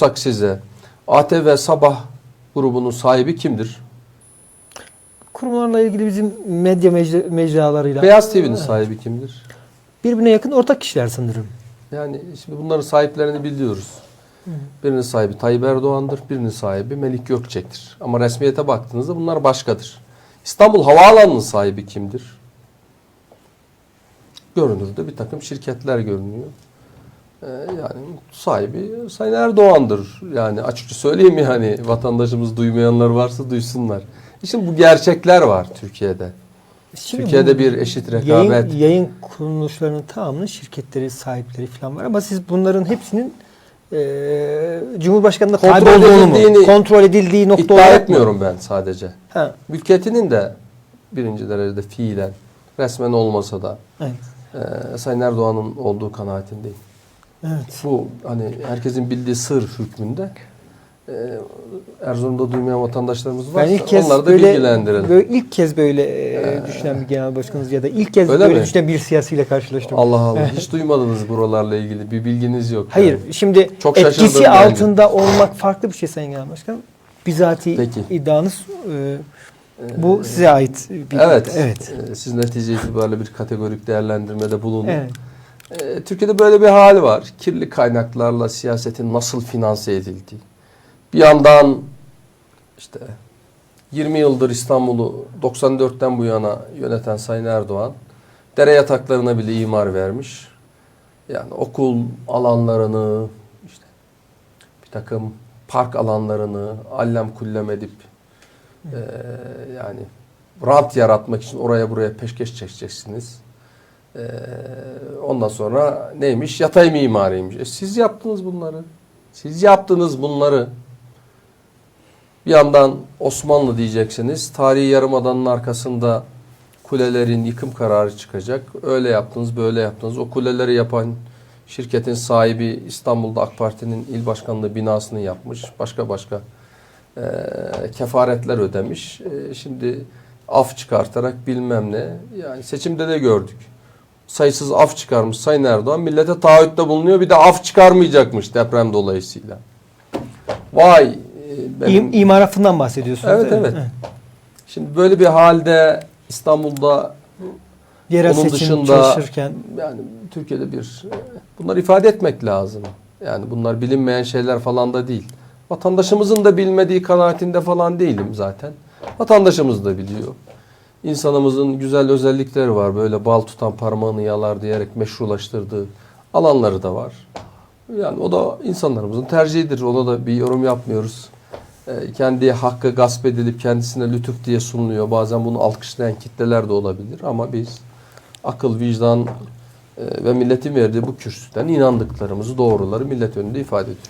sorsak size ATV Sabah grubunun sahibi kimdir? Kurumlarla ilgili bizim medya mecra- mecralarıyla Beyaz TV'nin sahibi kimdir? birbirine yakın ortak kişiler sanırım. Yani şimdi bunların sahiplerini biliyoruz. Birinin sahibi Tayyip Erdoğan'dır, birinin sahibi Melik Gökçek'tir. Ama resmiyete baktığınızda bunlar başkadır. İstanbul Havaalanı'nın sahibi kimdir? Görünürde bir takım şirketler görünüyor. Ee, yani sahibi Sayın Erdoğan'dır. Yani açıkça söyleyeyim yani vatandaşımız duymayanlar varsa duysunlar. Şimdi bu gerçekler var Türkiye'de. Şimdi Türkiye'de bir eşit rekabet. Yayın, yayın kuruluşlarının tamamının şirketleri, sahipleri falan var ama siz bunların hepsinin e, Cumhurbaşkanı'nda Kontrol kontrol mu? edildiği nokta İddia olarak mı? etmiyorum ben sadece. Ha, Mülkiyetinin de birinci derecede fiilen resmen olmasa da evet. e, Sayın Erdoğan'ın olduğu kanaatindeyim. Evet. Bu hani herkesin bildiği sır hükmünde e, Erzurum'da duymayan vatandaşlarımız varsa Ben ilk kez onları da böyle, bilgilendirelim. böyle ilk kez böyle e, düşünen bir genel başkanınız ya da ilk kez Öyle böyle mi? düşünen bir siyasiyle karşılaştım. Allah Allah hiç duymadınız buralarla ilgili bir bilginiz yok. Hayır, yani. şimdi Çok etkisi de. altında olmak farklı bir şey Sayın Genel Başkanım. Bizatihi Peki. iddianız e, Ee, bu size ait bir Evet. evet. e, Siz netice itibariyle bir kategorik değerlendirmede bulundunuz. Evet. Ee, Türkiye'de böyle bir hal var. Kirli kaynaklarla siyasetin nasıl finanse edildiği. Bir yandan işte 20 yıldır İstanbul'u 94'ten bu yana yöneten Sayın Erdoğan dere yataklarına bile imar vermiş. Yani okul alanlarını işte bir takım park alanlarını allem kullem edip eee, yani rant yaratmak için oraya buraya peşkeş çekeceksiniz. Ee, ondan sonra neymiş? Yatay mimariymiş. E siz yaptınız bunları. Siz yaptınız bunları. Bir yandan Osmanlı diyeceksiniz. Tarihi Yarımada'nın arkasında kulelerin yıkım kararı çıkacak. Öyle yaptınız, böyle yaptınız. O kuleleri yapan şirketin sahibi İstanbul'da AK Parti'nin il başkanlığı binasını yapmış. Başka başka e, kefaretler ödemiş. E, şimdi af çıkartarak bilmem ne. Yani seçimde de gördük sayısız af çıkarmış Sayın Erdoğan. Millete taahhütte bulunuyor. Bir de af çıkarmayacakmış deprem dolayısıyla. Vay. e, benim- İm, imar affından bahsediyorsunuz. Evet, mi? evet. Şimdi böyle bir halde İstanbul'da Yerel Onun seçim dışında- çalışırken yani Türkiye'de bir bunları ifade etmek lazım. Yani bunlar bilinmeyen şeyler falan da değil. Vatandaşımızın da bilmediği kanaatinde falan değilim zaten. Vatandaşımız da biliyor. İnsanımızın güzel özellikleri var. Böyle bal tutan parmağını yalar diyerek meşrulaştırdığı alanları da var. Yani o da insanlarımızın tercihidir. Ona da bir yorum yapmıyoruz. Ee, kendi hakkı gasp edilip kendisine lütuf diye sunuluyor. Bazen bunu alkışlayan kitleler de olabilir ama biz akıl, vicdan e, ve milletin verdiği bu kürsüden inandıklarımızı, doğruları millet önünde ifade ediyoruz.